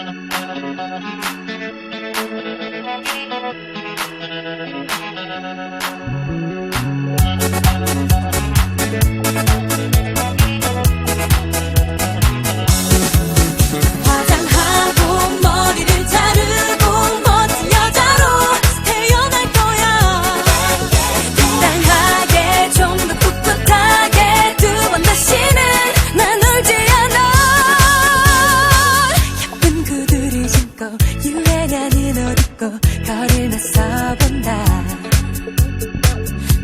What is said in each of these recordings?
Thank you. 입고 유행하는 옷 입고 거리를 나서본다.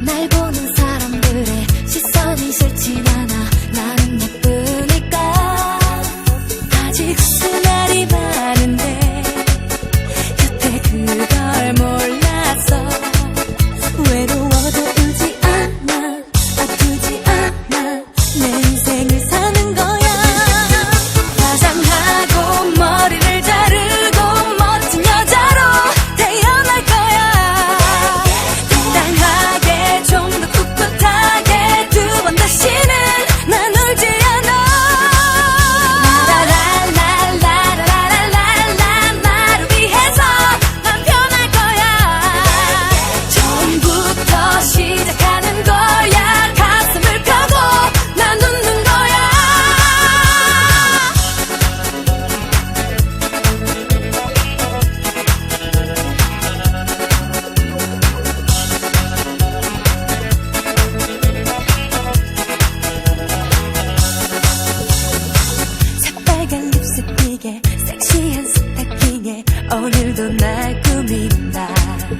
날 보는 사람들의 시선이 싫진 않아. 나는 예쁘니까. 아직 수날이 olvidar